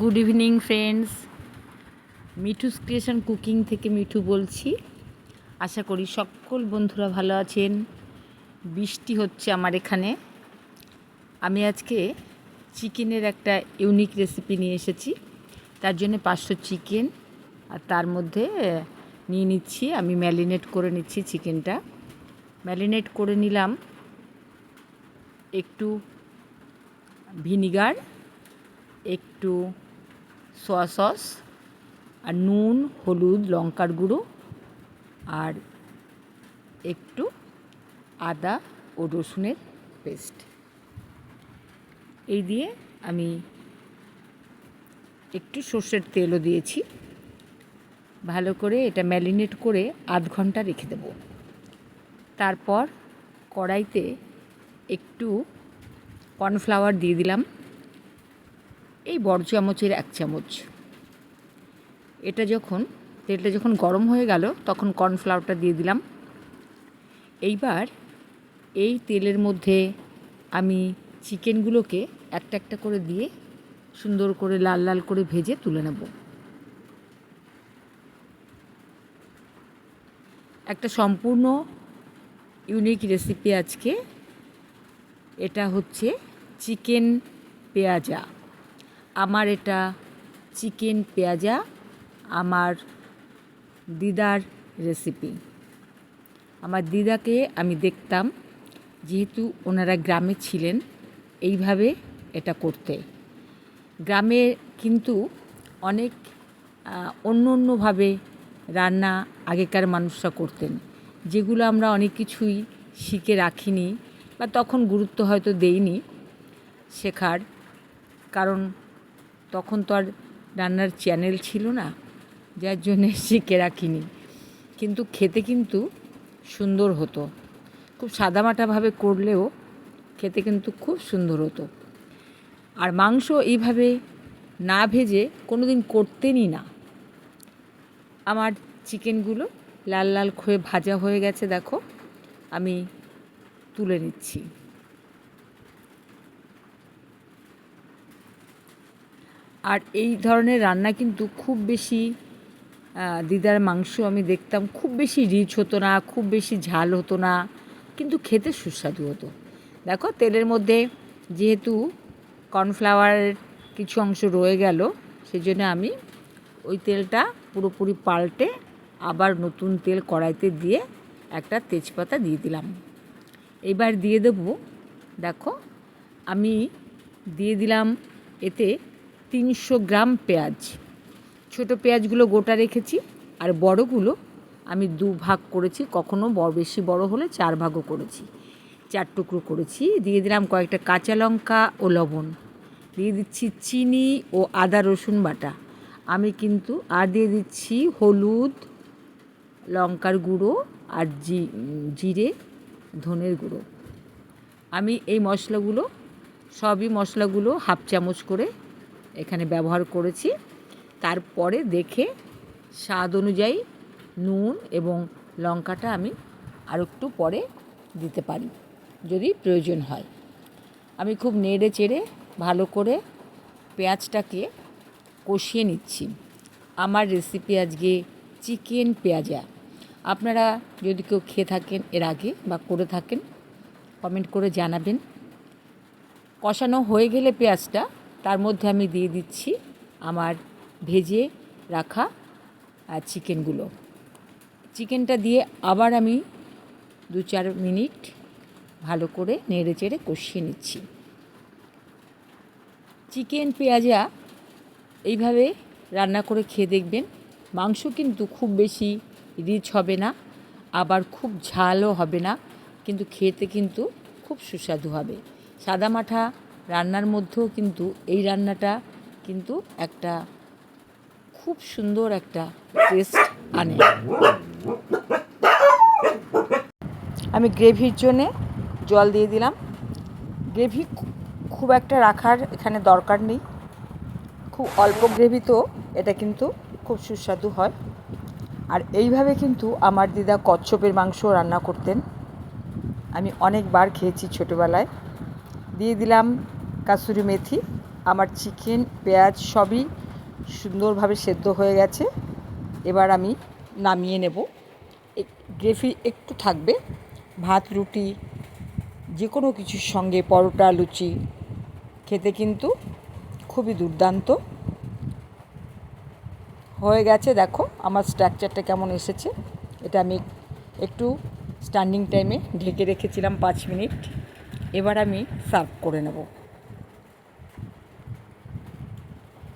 Good evening friends Mithu's creation cooking থেকে মিঠু বলছি। আশা করি সকল বন্ধুরা ভালো আছেন। বৃষ্টি হচ্ছে আমার এখানে। আমি আজকে চিকেনের একটা ইউনিক রেসিপি নিয়ে এসেছি। তার জন্য পাঁচশো চিকেন আর তার মধ্যে নিয়ে নিচ্ছি। আমি ম্যারিনেট করে নিচ্ছি চিকেনটা। ম্যারিনেট করে নিলাম একটু ভিনিগার, একটু সোয়া সস আর নুন, হলুদ, লঙ্কার গুঁড়ো আর একটু আদা ও রসুনের পেস্ট। এই দিয়ে আমি একটু সর্ষের তেলও দিয়েছি। ভালো করে এটা ম্যারিনেট করে আধ ঘণ্টা রেখে দেব। তারপর কড়াইতে একটু কর্নফ্লাওয়ার দিয়ে দিলাম। এই বড় চামচের এক চামচ। এটা যখন, তেলটা যখন গরম হয়ে গেল, তখন কর্নফ্লাওয়ারটা দিয়ে দিলাম। এইবার এই তেলের মধ্যে আমি চিকেনগুলোকে একটা একটা করে দিয়ে সুন্দর করে লাল লাল করে ভেজে তুলে নেব। একটা সম্পূর্ণ ইউনিক রেসিপি আজকে। এটা হচ্ছে চিকেন পেঁয়াজা। আমার এটা চিকেন পেঁয়াজা, আমার দিদার রেসিপি আমার দিদাকে আমি দেখতাম, যেহেতু ওনারা গ্রামে ছিলেন, এইভাবে এটা করতে। গ্রামে কিন্তু অনেক অন্য অন্যভাবে রান্না আগেকার মানুষরা করতেন। যেগুলো আমরা অনেক কিছুই শিখে রাখিনি বা তখন গুরুত্ব হয়তো দেইনি শেখার, কারণ তখন তো আর রান্নার চ্যানেল ছিল না, যার জন্যে শিখে রাখিনি কিন্তু খেতে কিন্তু সুন্দর হতো। খুব সাদামাটাভাবে করলেও খেতে কিন্তু খুব সুন্দর হতো। আর মাংস এইভাবে না ভেজে কোনো দিন করতেনই না। আমার চিকেনগুলো লাল লাল খয়ে ভাজা হয়ে গেছে, দেখো। আমি তুলে নিচ্ছি। আর এই ধরনের রান্না কিন্তু খুব বেশি দিদার মাংস আমি দেখতাম খুব বেশি রিচ হতো না, খুব বেশি ঝাল হতো না, কিন্তু খেতে সুস্বাদু হতো। দেখো, তেলের মধ্যে যেহেতু কর্নফ্লাওয়ারের কিছু অংশ রয়ে গেল, সেজন্য আমি ওই তেলটা পুরোপুরি পাল্টে আবার নতুন তেল কড়াইতে দিয়ে একটা তেজপাতা দিয়ে দিলাম। এবার দিয়ে দেবো, দেখো, আমি দিয়ে দিলাম এতে তিনশো গ্রাম পেঁয়াজ। ছোট পেঁয়াজগুলো গোটা রেখেছি আর বড়গুলো আমি দু ভাগ করেছি, কখনো বেশি বড় হলে চার ভাগও করেছি। চার টুকরো করেছি। দিয়ে দিলাম কয়েকটা কাঁচা লঙ্কা ও লবণ। দিয়ে দিচ্ছি চিনি ও আদা রসুন বাটা। আমি কিন্তু আর দিয়ে দিচ্ছি হলুদ, লঙ্কার গুঁড়ো আর জি, জিরে, ধনের গুঁড়ো। আমি এই মশলাগুলো, সবই মশলাগুলো হাফ চামচ করে এখানে ব্যবহার করেছি। তারপরে দেখে স্বাদ অনুযায়ী নুন এবং লঙ্কাটা আমি আর একটু পরে দিতে পারি, যদি প্রয়োজন হয়। আমি খুব নেড়ে চেড়ে ভালো করে পেঁয়াজটাকে কষিয়ে নিচ্ছি। আমার রেসিপি আজকে চিকেন পেঁয়াজা। আপনারা যদি কেউ খেয়ে থাকেন এর আগে বা করে থাকেন, কমেন্ট করে জানাবেন। কষানো হয়ে গেলে পেঁয়াজটা তার মধ্যে আমি দিয়ে দিচ্ছি আমার ভেজে রাখা চিকেনগুলো। চিকেনটা দিয়ে আবার আমি দু চার মিনিট ভালো করে নেড়ে চেড়ে কষিয়ে নিচ্ছি। চিকেন, পেঁয়াজা এইভাবে রান্না করে খেয়ে দেখবেন। মাংস কিন্তু খুব বেশি রিচ হবে না, আবার খুব ঝালও হবে না, কিন্তু খেতে কিন্তু খুব সুস্বাদু হবে। সাদামাঠা রান্নার মধ্যেও কিন্তু এই রান্নাটা কিন্তু একটা খুব সুন্দর একটা টেস্ট আনে। আমি গ্রেভির জন্যে জল দিয়ে দিলাম। গ্রেভি খুব একটা রাখার এখানে দরকার নেই। খুব অল্প গ্রেভি তো, এটা কিন্তু খুব সুস্বাদু হয়। আর এইভাবে কিন্তু আমার দিদা কচ্ছপের মাংস রান্না করতেন। আমি অনেকবার খেয়েছি ছোটোবেলায়। দিয়ে দিলাম কাসুরি মেথি। আমার চিকেন, পেঁয়াজ সবই সুন্দরভাবে সেদ্ধ হয়ে গেছে। এবার আমি নামিয়ে নেব। গ্রেভি একটু থাকবে। ভাত, রুটি যে কোনো কিছুর সঙ্গে পরোটা, লুচি খেতে কিন্তু খুবই দুর্দান্ত। হয়ে গেছে, দেখো আমার স্ট্রাকচারটা কেমন এসেছে। এটা আমি একটু স্ট্যান্ডিং টাইমে ঢেকে রেখেছিলাম পাঁচ মিনিট। এবার আমি সার্ভ করে নেব।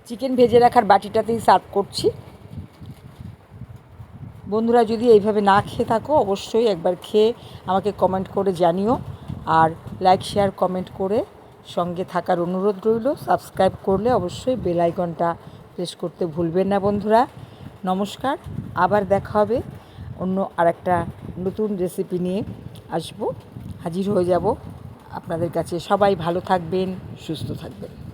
চিকেন ভেজে রাখার বাটিটাতেই সার্ভ করছি। বন্ধুরা, যদি এইভাবে না খেয়ে থাকো, অবশ্যই একবার খেয়ে আমাকে কমেন্ট করে জানিও আর লাইক শেয়ার কমেন্ট করে সঙ্গে থাকার অনুরোধ রইল। সাবস্ক্রাইব করলে অবশ্যই বেল আইকনটা প্রেস করতে ভুলবেন না বন্ধুরা। নমস্কার, আবার দেখা হবে অন্য আরেকটা নতুন রেসিপি নিয়ে। আসব, হাজির হয়ে যাব। আপনাদের কাছে সবাই ভালো থাকবেন সুস্থ থাকবেন।